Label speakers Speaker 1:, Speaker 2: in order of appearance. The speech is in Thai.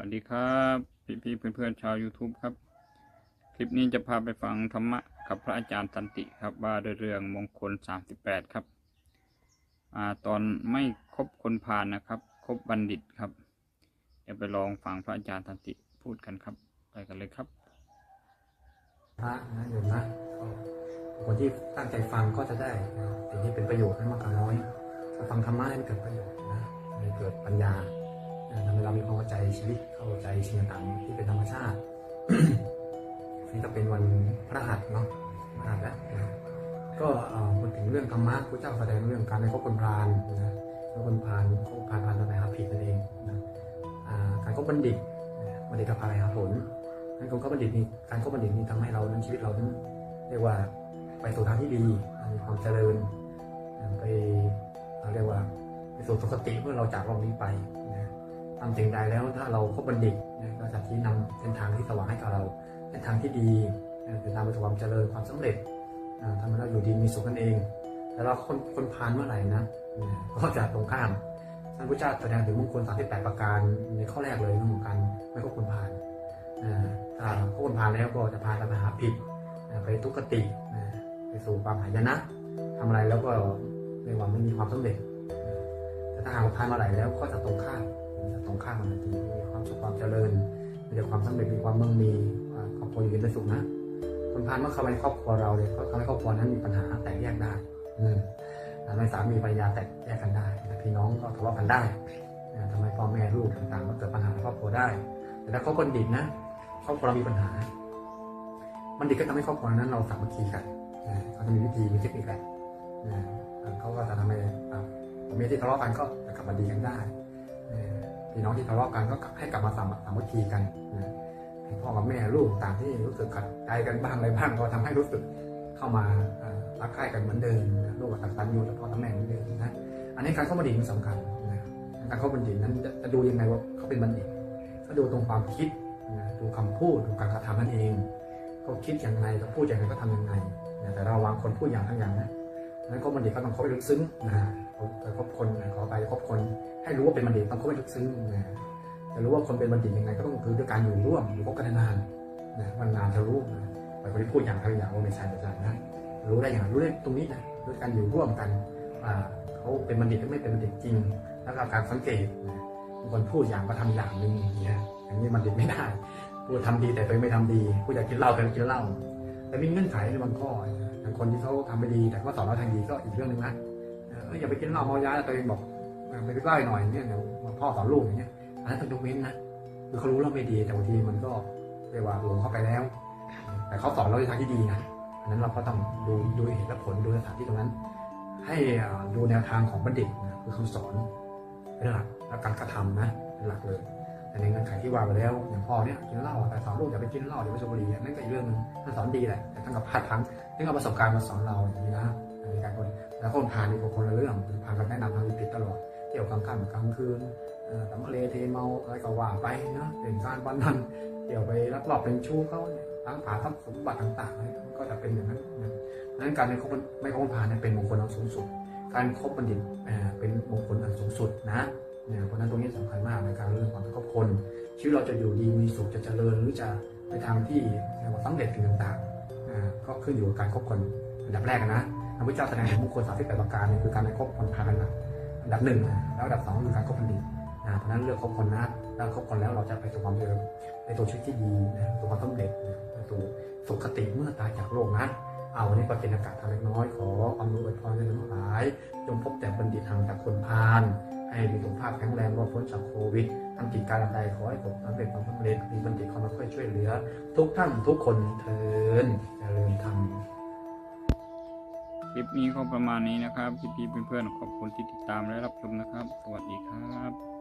Speaker 1: วัสดีครับพี่ๆเพื่อนๆชาว YouTube ครับ คลิปนี้จะพาไปฟังธรรมะกับพระอาจารย์สันติครับ ว่าด้วยเรื่องมงคล 38 ครับอ่าตอนไม่คบคนพาลนะครับคบบัณฑิตครับเดี๋ยวไปลองฟังพระอาจารย์สันติพูดกันครับ ไปกันเลยครับ
Speaker 2: พระนะโยมนะคนที่ตั้งใจฟังก็จะได้สิ่งที่เป็นประโยชน์ไม่มากก็น้อยฟังธรรมะให้มันเกิดประโยชน์นะให้เกิดปัญญา ทำให้เรามีความเข้าใจชีวิตเข้าใจสิ่งต่างๆที่เป็นธรรมชาตินี่ก็เป็นวันพระหัสเนาะพระหัสแล้วนะก็เอ่อพูดถึงเรื่องธรรมะพระเจ้าแสดงเรื่องการในคบคนพาลนะคบคนพาลคบพาลพาลทำไมหาผิดนั่นเองนะอ่าการคบบัณฑิตบัณฑิตพาลหาผลนั้นการคบบัณฑิตนี่การคบบัณฑิตนี่ทำให้เรานั้นชีวิตเรานั้นเรียกว่าไปสู่ทางที่ดีมีความเจริญไปเรียกว่าไปสู่สุคติเมื่อเราจากโลกนี้ไปนะ ทำสิ่งใดแล้วถ้าเราคบบัณฑิตก็จะชี้นำเส้นทางที่สว่างให้กับเราเส้นทางที่ดีนะคือทางไปสู่ความเจริญความสำเร็จทำให้เราอยู่ดีมีสุขกันเอง แต่เราคนคนพาลเมื่อไหร่นะก็จะตรงข้ามท่านพุทธเจ้าแสดงถึงมงคล38ปดประการในข้อแรกเลยเรื่องของการไม่คบคนพาลอ่าถ้าพวกคนพาลแล้วก็จะพากันไปหาผิดไปทุกขติไปสู่ความหายนะทำอะไรแล้วก็เรียกว่าไม่มีความสำเร็จแต่ถ้าหากว่าพาลมาไหลแล้วก็จะตรงข้าม ตรงข้ามมันีมีความสุขความเจริญมีแต่ความสำเร็จมีความมั่งมีครอบครัวอยู่เย็นเป็นสุขนะคนพาลเมื่อเข้ามาในครอบครัวเราเนี่ยก็ทำให้ครอบครัวนั้นมีปัญหาแตกแยกได้ทำให้สามีภรรยาแตกแยกกันได้พี่น้องก็ทะเลาะกันได้อ่าทำให้พ่อแม่ลูกต่างๆก็เกิดปัญหาในครอบครัวได้ แต่ถ้าเขาคนดิบนะครอบครัวเรามีปัญหา มันดีก็ทำให้ครอบครัวนั้นเราสามัคคีกันเขาจะมีวิธีมีเทคนิคแหละเขาก็จะทำให้เมียที่ทะเลาะกันก็จะกลับมาดีกันได้ พี่น้องที่ทะเลาะกันก็ให้กลับมาสามัคสามัคคีกันนะพ่อกับแม่ลูกต่างที่รู้สึกขัดใจกันบ้างอะไรบ้างก็ทำให้รู้สึกเข้ามารักใคร่กันเหมือนเดิมนะลูกกับตันยูต่อพ่อต่อแม่เหมือนเดิมนะอันนี้การเข้าบัณฑิตมันสำคัญนะการเข้าบัณฑิตนั้นจะดูยังไงว่าเขาเป็นบัณฑิตก็ดูตรงความคิดดูคำพูดดูการกระทำนั่นเองเขาคิดอย่างไรเขาพูดอย่างไรก็ทำอย่างไรแต่เราวางคนพูดอย่างทั้งอย่างนะนั้นก็บัณฑิตก็ต้องเข้าไปลึกซึ้งนะแต่คบคนนะขอไป คบคน ให้รู้ว่าเป็นบัณฑิตต้องเข้าไปลึกซึ้งนะจะรู้ว่าคนเป็นบัณฑิตยังไงก็ต้องคือด้วยการอยู่ร่วมอยู่คบกันนานนะวันนานจะรู้นะแต่คนที่พูดอย่างทั้งอย่างว่าไม่ใช่ไม่ใช่นะรู้ได้อย่างรู้ได้ตรงนี้นะด้วยการอยู่ร่วมกันอ่าเขาเป็นบัณฑิตหรือไม่เป็นบัณฑิตจริง แล้วก็การสังเกตนะบางคนพูดอย่างก็ทำอย่างหนึ่งอย่างเงี้ยอย่างนี้มันดิบไม่ได้พูดทำดีแต่ตัวเองไม่ทำดีพูดอยากกินเหล้าแต่ไม่กินเหล้าแต่มีเงื่อนไขในบางข้ออย่างคนที่เขาทำไม่ดีแต่ก็สอนเราทางดีก็อีกเรื่องหนึ่งนะเอออย่าไปกินเหล้าเมายาแต่ตัวเองบอก เออไปใกล้หน่อยเนี่ยเดี๋ยวพ่อสอนลูกอย่างเงี้ยอันนั้นต้องยกเว้นนะคือเขารู้เราไม่ดีแต่บางทีมันก็เรียกว่าหลงเข้าไปแล้ว แต่เขาสอนเราในทางที่ดีนะอันนั้นเราก็ต้องดูดูเหตุและผลดูสถานที่ตรงนั้น ให้ดูแนวทางของบัณฑิตนะคือคำสอนเป็นหลักและการกระทำนะเป็นหลักเลยแต่ในเงื่อนไขที่ว่าไปแล้วอย่างพ่อเนี่ยกินเหล้าแต่สอนลูกอย่าไปกินเหล้าอย่าไปสูบบุหรี่นั่นก็อีกเรื่องหนึงท่านสอนดีแหละแต่ท่านก็พลาดพลั้งท่เอาประสบการณ์มาสอนเราอย่างนี้นะอันการคนแล้วคนพานี่ก็คนละเรื่องพากันแนะนำทาง ค่ำกลางคืนเอ่อตำทะเลเทเมาอะไรก็ว่าไปนะเป็นการวันนั้นเที่ยวไปลักลอบเป็นชู้เขาเนี่ยล้างผลาทรัพย์สมบัติต่างๆอะไรก็จะเป็นอย่างนั้นนะนั้นการไม่คบไม่คบพาเนี่ยเป็นมงคลอันสูงสุด การคบบัณฑิตเอ่อเป็นมงคลอันสูงสุดนะเนี่ยเพราะฉะนั้นตรงนี้สำคัญมากในการเรื่องความครอบคน ชีวิตเราจะอยู่ดีมีสุขจะเจริญหรือจะไปทางที่เรียกว่าเร็จสิ่งต่างๆอ่าก็ขึ้นอยู่กับการคบคนอันดับแรกนะพระพุทธเจ้าแสดงถึงมงคลสามสิบแปดประการนี่คือการไปคบคนพากันนะ อันดับหนึ่งแล้วอันดับสองคือการคบบัณฑิตนะเพราะนั้นเลือกคบคนนะแล้วคบคนแล้วเราจะไปสู่ความเจริญในตัวชีวิตที่ดีนะสู่ความสำเร็จนะไปสู่สุขติเมื่อตายจากโลกนะเอาวันนี้ก็เป็นอากาศทางเล็กน้อยขอความรู้อวยพรในทั้งหลาย จงพบแต่บัณฑิตทางจากคนพาลให้มีสุขภาพแข็งแรงรอดพ้นจากโควิดทำกิจการใดขอให้ผมสำเร็จความสำเร็จมีบัณฑิตเข้ามาช่วยช่วยเหลือ ทุกท่านทุกคนเทินเริญธรรม
Speaker 1: คลิปนี้ก็ประมาณนี้นะครับพี่ๆเพื่อนๆขอบคุณที่ติดตามและรับชมนะครับ สวัสดีครับ